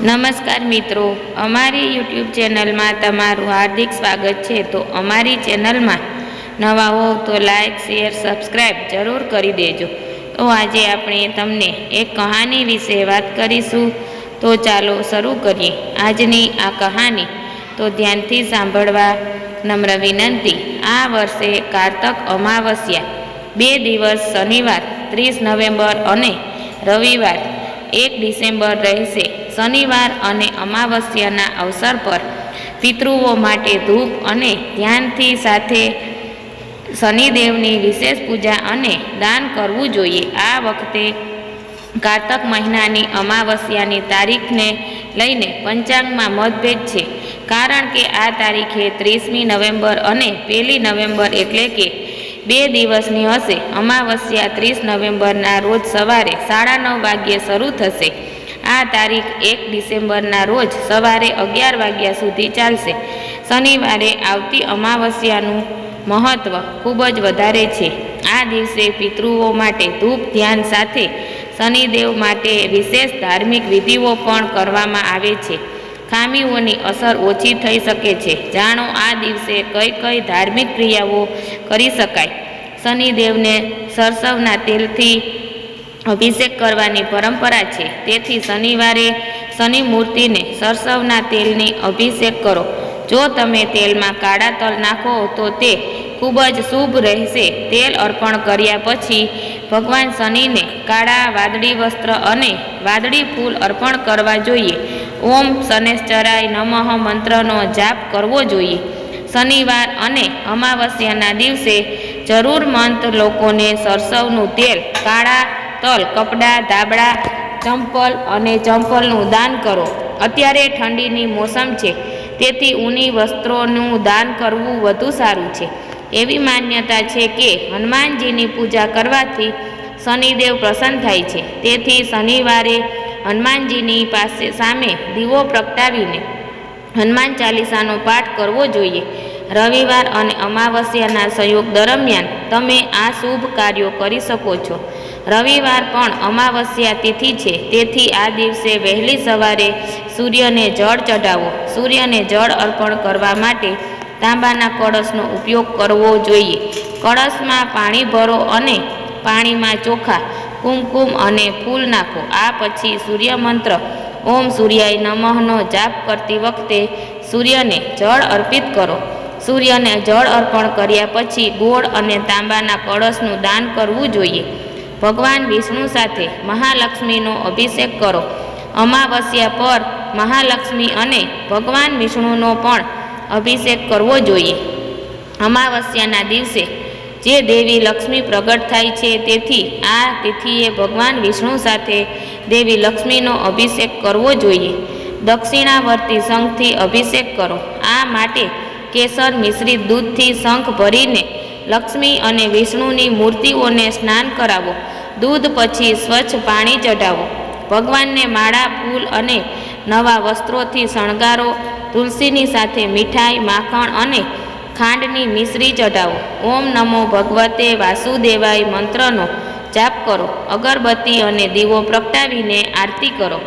નમસ્કાર મિત્રો, અમારી યુટ્યુબ ચેનલમાં તમારું હાર્દિક સ્વાગત છે. તો અમારી ચેનલમાં નવા હો તો લાઇક શેર સબસ્ક્રાઈબ જરૂર કરી દેજો. તો આજે આપણે તમને એક કહાની વિશે વાત કરીશું. તો ચાલો શરૂ કરીએ. આજની આ કહાની તો ધ્યાનથી સાંભળવા નમ્ર વિનંતી. આ વર્ષે કારતક અમાવસ્યા, બે દિવસ શનિવાર, ત્રીસ નવેમ્બર અને રવિવાર, એક ડિસેમ્બર રહેશે. શનિવાર અને અમાવસ્યાના અવસર પર પિતૃઓ માટે ધૂપ અને ધ્યાનથી સાથે શનિદેવની વિશેષ પૂજા અને દાન કરવું જોઈએ. આ વખતે કારતક મહિનાની અમાવસ્યાની તારીખને લઈને પંચાંગમાં મતભેદ છે. કારણ કે આ તારીખે ત્રીસમી નવેમ્બર અને પહેલી નવેમ્બર એટલે કે બે દિવસની હશે. અમાવસ્યા ત્રીસ નવેમ્બરના રોજ સવારે સાડા નવ વાગ્યે શરૂ થશે. આ તારીખ એક ડિસેમ્બરના રોજ સવારે અગિયાર વાગ્યા સુધી ચાલશે. શનિવારે આવતી અમાવસ્યાનું મહત્ત્વ ખૂબ જ વધારે છે. આ દિવસે પિતૃઓ માટે ધૂપ, ધ્યાન સાથે શનિદેવ માટે વિશેષ ધાર્મિક વિધિઓ પણ કરવામાં આવે છે. ખામીઓની અસર ઓછી થઈ શકે છે. જાણો, આ દિવસે કઈ કઈ ધાર્મિક ક્રિયાઓ કરી શકાય? શનિદેવને સરસવના તેલથી અભિષેક કરવાની પરંપરા છે. તેથી શનિવારે શનિ મૂર્તિને સરસવના તેલની અભિષેક કરો. જો તમે તેલમાં કાળા તલ નાખો તો તે ખૂબ જ શુભ રહેશે. તેલ અર્પણ કર્યા પછી ભગવાન શનિને કાળા વાદળી વસ્ત્ર અને વાદળી ફૂલ અર્પણ કરવા જોઈએ. ઓમ શનેશ્ચરાય નમઃ મંત્રનો જાપ કરવો જોઈએ. શનિવાર અને અમાવસ્યાના દિવસે જરૂરમંદ લોકોને સરસવનું તેલ કાળા તલ, કપડાં, ધાબળા, ચંપલ અને ચંપલનું દાન કરો. અત્યારે ઠંડીની મોસમ છે, તેથી ઊની વસ્ત્રોનું દાન કરવું વધુ સારું છે. એવી માન્યતા છે કે હનુમાનજીની પૂજા કરવાથી શનિદેવ પ્રસન્ન થાય છે. તેથી શનિવારે હનુમાનજીની પાસે સામે દીવો પ્રગટાવીને હનુમાન ચાલીસાનો પાઠ કરવો જોઈએ. રવિવાર અને અમાવસ્યાના સંયોગ દરમિયાન તમે આ શુભ કાર્યો કરી શકો છો. રવિવાર પણ અમાવસ્યા તિથિ છે. તેથી આ દિવસે વહેલી સવારે સૂર્યને જળ ચઢાવો. સૂર્યને જળ અર્પણ કરવા માટે તાંબાના કળશનો ઉપયોગ કરવો જોઈએ. કળશમાં પાણી ભરો અને પાણીમાં ચોખા, કુમકુમ અને ફૂલ નાખો. આ પછી સૂર્ય મંત્ર ઓમ સૂર્યાય નમઃનો જાપ કરતી વખતે સૂર્યને જળ અર્પિત કરો. સૂર્યને જળ અર્પણ કર્યા પછી ગોળ અને તાંબાના કળશનું દાન કરવું જોઈએ. ભગવાન વિષ્ણુ સાથે મહાલક્ષ્મીનો અભિષેક કરો. અમાવસ્યા પર મહાલક્ષ્મી અને ભગવાન વિષ્ણુનો પણ અભિષેક કરવો જોઈએ. અમાવસ્યાના દિવસે જે દેવી લક્ષ્મી પ્રગટ થાય છે તેથી આ તિથિએ ભગવાન વિષ્ણુ સાથે દેવી લક્ષ્મીનો અભિષેક કરવો જોઈએ. દક્ષિણાવર્તી શંખથી અભિષેક કરો. આ માટે કેસર મિશ્રિત દૂધથી શંખ ભરીને લક્ષ્મી અને વિષ્ણુની મૂર્તિઓને સ્નાન કરાવો. દૂધ પછી સ્વચ્છ પાણી ચઢાવો. ભગવાનને માળા, ફૂલ અને નવા વસ્ત્રોથી શણગારો. તુલસીની સાથે મીઠાઈ, માખણ અને ખાંડની મિશ્રી ચઢાવો. ઓમ નમો ભગવતે વાસુદેવાય મંત્રનો જાપ કરો. અગરબત્તી અને દીવો પ્રગટાવીને આરતી કરો.